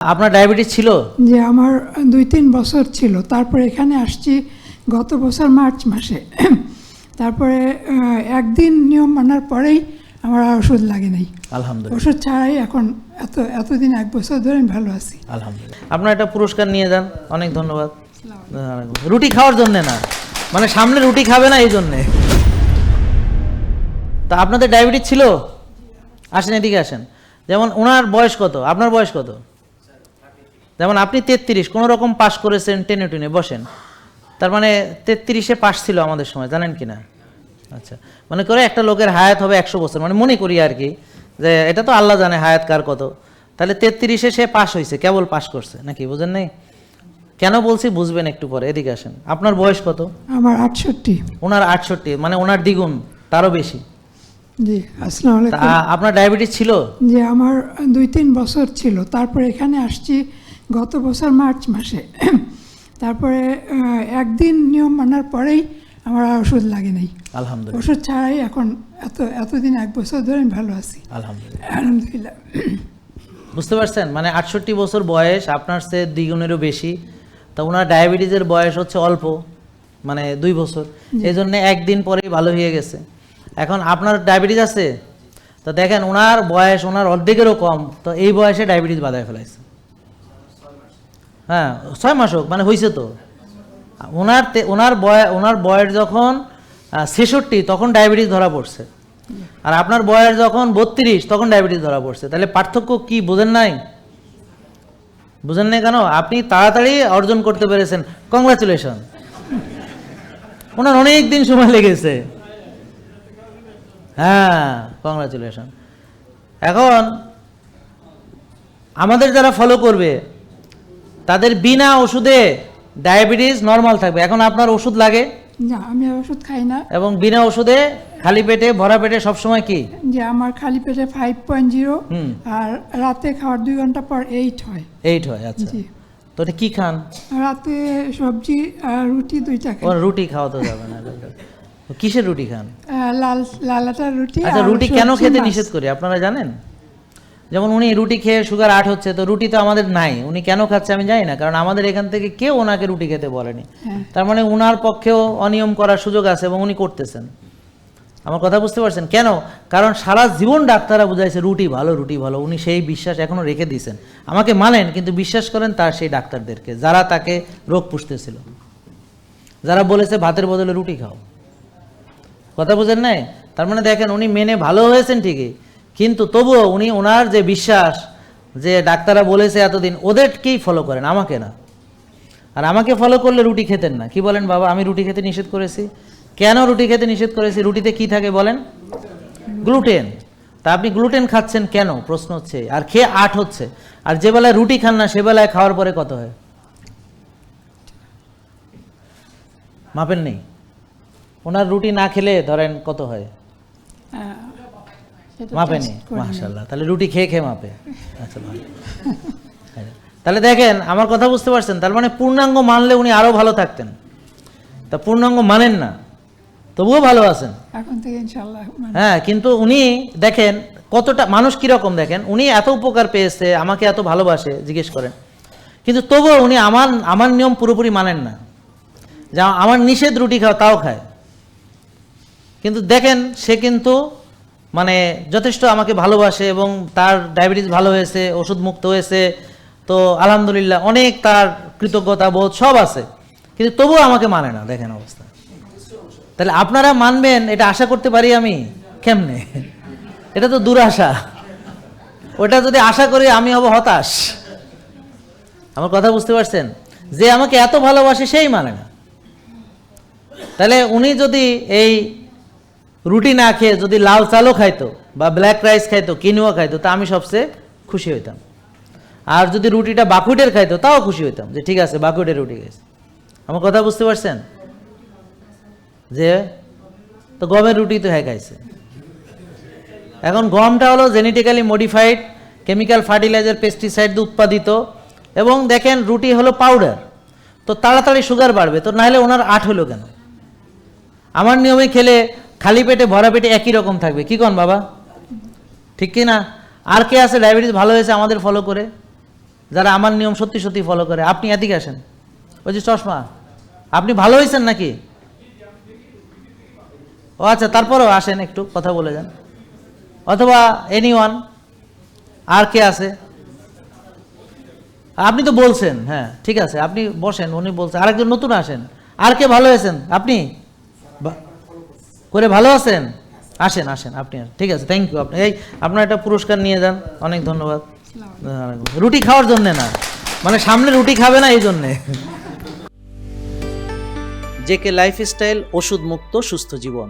আপনার ডায়াবেটিস ছিল? যে আমার দুই তিন বছর ছিল। তারপরে এখানে আসছি গত বছর মার্চ মাসে। তারপরে একদিন নিয়ম মানার পরেই আমার আর ওষুধ লাগে নাই। আলহামদুলিল্লাহ। ওষুধ ছাড়াই এখন এত এতদিন এক বছর ধরে আমি ভালো আছি। আলহামদুলিল্লাহ। আপনার একটা পুরস্কার নিয়ে যান। অনেক ধন্যবাদ। রুটি খাওয়ার জন্য না। মানে সামনে রুটি খাবে না এই জন্যে। তা আপনাদের ডায়াবেটিস ছিল? আসেন এদিকে আসেন। যেমন ওনার বয়স কত? আপনার বয়স কত? যেমন আপনি তেত্রিশ কোনো রকম পাস করেছেন টেনে টেনে বসেন। তার মানে তেত্রিশে পাস ছিল আমাদের সময় জানেন কি না আচ্ছা মনে করে একটা লোকের হায়াত হবে একশো বছর মানে মনে করি আর কি যে এটা তো আল্লাহ জানে হায়াত কার কত। তাহলে তেত্রিশে সে পাস হয়েছে কেবল পাস করছে নাকি বুঝেন নাই? কেন বলছি বুঝবেন একটু পরে এদিকে আসেন। আপনার বয়স কত? আমার আটষট্টি। ওনার আটষট্টি মানে ওনার দ্বিগুণ তারও বেশি। জি আসসালামু আলাইকুম। আপনার ডায়াবেটিস ছিল? যে আমার দুই তিন বছর ছিল তারপরে এখানে আসছি গত বছর মার্চ মাসে। তারপরে একদিন নিয়ম মানার পরেই আমার আর ওষুধ লাগে নাই। আলহামদুলিল্লাহ। ওষুধ ছাড়াই এখন এত এতদিন এক বছর ধরে আমি ভালো আছি। আলহামদুলিল্লাহ। আলহামদুলিল্লাহ। বুঝতে পারছেন? মানে আটষট্টি বছর বয়স আপনার সে দ্বিগুণেরও বেশি। তা ওনার ডায়াবেটিসের বয়স হচ্ছে অল্প মানে দুই বছর। এই জন্য একদিন পরেই ভালো হয়ে গেছে। এখন আপনার ডায়াবেটিস আছে? তো দেখেন ওনার বয়স ওনার অর্ধেকেরও কম। তো এই বয়সে ডায়াবেটিস বাধায় ফেলাইছে। হ্যাঁ ছয় মাস হোক মানে হয়েছে তো। ওনার ওনার বয়, ওনার বয়স যখন ছেষট্টি, তখন ডায়াবেটিস ধরা পড়ছে। আর আপনার বয়স যখন বত্রিশ, তখন ডায়াবেটিস ধরা পড়ছে। তাহলে পার্থক্য কি, বোঝেন নাই? বুঝেন নাই কেন? আপনি তাড়াতাড়ি অর্জন করতে পেরেছেন। কংগ্রাচুলেশন ওনার অনেক দিন সময় লেগেছে। হ্যাঁ কংগ্রাচুলেশন এখন, আমাদের যারা ফলো করবে তাদের বিনা ওষুধে ডায়াবেটিস নর্মাল থাকবে। এখন আপনার ওষুধ লাগে? না আমি ওষুধ খাই না। এবং বিনা ওষুধে খালি পেটে ভরা পেটে সবসময় কি? যে আমার খালি পেটে ফাইভ পয়েন্ট জিরো। আর রাতে খাওয়ার দুই ঘণ্টা পর এইট হয়। এইট হয় আচ্ছা। তো এটা কি খান? রাতে সবজি আর রুটি দুইটা খাই। ও রুটি খাওয়া তো যাবে না কিসের রুটি খান? লাল লাল আটার রুটি আচ্ছা রুটি কেন খেতে নিষেধ করি আপনারা জানেন? যেমন উনি রুটি খেয়ে সুগার আট হচ্ছে তো রুটি তো আমাদের নাই। উনি কেন খাচ্ছে আমি জানি না কারণ আমাদের এখান থেকে কেউ ওনাকে রুটি খেতে বলেনি। হ্যাঁ। তার মানে উনার পক্ষেও অনিয়ম করার সুযোগ আছে এবং উনি করতেছেন। আমার কথা বুঝতে পারছেন? কেন? কারণ সারা জীবন ডাক্তাররা বুঝাইছে রুটি ভালো রুটি ভালো। উনি সেই বিশ্বাস এখনও রেখে দিয়েছেন। আমাকে মানেন কিন্তু বিশ্বাস করেন তার সেই ডাক্তারদেরকে যারা তাকে রোগ পুষতেছিল। যারা বলেছে ভাতের বদলে রুটি খাও। কথা বুঝেন নাই? তার মানে দেখেন উনি মেনে ভালো হয়েছেন ঠিকই কিন্তু তবুও উনি ওনার যে বিশ্বাস যে ডাক্তাররা বলেছে এতদিন, ওদেরকেই ফলো করেন, আমাকে না। আর আমাকে ফলো করলে রুটি খেতেন না। কি বলেন বাবা, আমি রুটি খেতে নিষেধ করেছি। কেন রুটি খেতে নিষেধ করেছি? রুটিতে কি থাকে বলেন? গ্লুটেন। তা আপনি গ্লুটেন খাচ্ছেন কেন? প্রশ্ন হচ্ছে। আর খেয়ে আট হচ্ছে। আর যে বেলায় রুটি খান না, সে বেলায় খাওয়ার পরে কত হয়? মাপেন নেই। ওনার রুটি না খেলে ধরেন কত হয়? সেটা মাপে test নি করিনি। মাশাল্লাহ তাহলে রুটি খেয়ে খেয়ে মাপে। আচ্ছা ভালো। তাহলে দেখেন আমার কথা বুঝতে পারছেন? তার মানে পূর্ণাঙ্গ মানলে উনি আরও ভালো থাকতেন। তা পূর্ণাঙ্গ মানেন না। তবুও ভালো আছেন। এখন থেকে ইনশাল্লাহ হ্যাঁ কিন্তু উনি দেখেন কতটা মানুষ কীরকম দেখেন? উনি এত উপকার পেয়েছে আমাকে এত ভালোবাসে জিজ্ঞেস করেন। কিন্তু তবুও উনি আমার আমার নিয়ম পুরোপুরি মানেন না। যা আমার নিষেধ রুটি খাওয়া তাও খায়। কিন্তু দেখেন সে কিন্তু মানে যথেষ্ট আমাকে ভালোবাসে এবং তার ডায়াবেটিস ভালো হয়েছে ওষুধ মুক্ত হয়েছে। তো আলহামদুলিল্লাহ অনেক তার কৃতজ্ঞতা বোধ সব আছে। কিন্তু তবুও আমাকে মানে না, দেখেন অবস্থা। তাহলে আপনারা মানবেন, এটা আশা করতে পারি আমি? কেমনে? এটা তো দুরাশা। ওটা যদি আশা করি আমি হব হতাশ। আমার কথা বুঝতে পারছেন? যে আমাকে এত ভালোবাসে, সেই মানে না। তাহলে উনি যদি এই রুটি না খেয়ে যদি লাল চালও খাইতো বা ব্ল্যাক রাইস খাইতো কিনুয়া খাইতো, তা আমি সবচেয়ে খুশি হইতাম। আর যদি রুটিটা বাকুটের খাইতো, তাও খুশি হইতাম যে ঠিক আছে বাকুটের রুটি খাইছে। আমার কথা বুঝতে পারছেন? যে তো গমের রুটি তো হ্যাঁ খাইছে। এখন গমটা হলো genetically modified chemical fertiliser pesticide উৎপাদিত এবং দেখেন রুটি হলো পাউডার তো তাড়াতাড়ি সুগার বাড়বে, তো নাহলে ওনার আট হলো কেন? আমার নিয়মে খেলে খালি পেটে, ভরা পেটে একই রকম থাকবে। কি কন বাবা? ঠিক কি না আর কে আছে? ডায়াবেটিস ভালো হয়েছে আমাদের ফলো করে? যারা আমার নিয়ম সত্যি সত্যি ফলো করে। আপনি এদিকে আসেন। ওই যে চশমা। আপনি ভালো হয়েছেন নাকি? ও আচ্ছা তারপরেও আসেন একটু, কথা বলে যান। অথবা এনি ওয়ান আর কে আছে? আপনি তো বলছেন হ্যাঁ ঠিক আছে। আপনি বসেন, উনি বলছেন আরেকজন নতুন আসেন। আর কে ভালো হয়েছেন? আপনি? করে ভালো আছেন? আসেন আসেন, আপনি ঠিক আছে থ্যাংক ইউ আপনি এই, আপনার একটা পুরস্কার নিয়ে যান, অনেক ধন্যবাদ। রুটি খাওয়ার জন্যে না মানে সামনে রুটি খাবে না এই জন্যে। জেকে লাইফস্টাইল ওষুধ মুক্ত সুস্থ জীবন।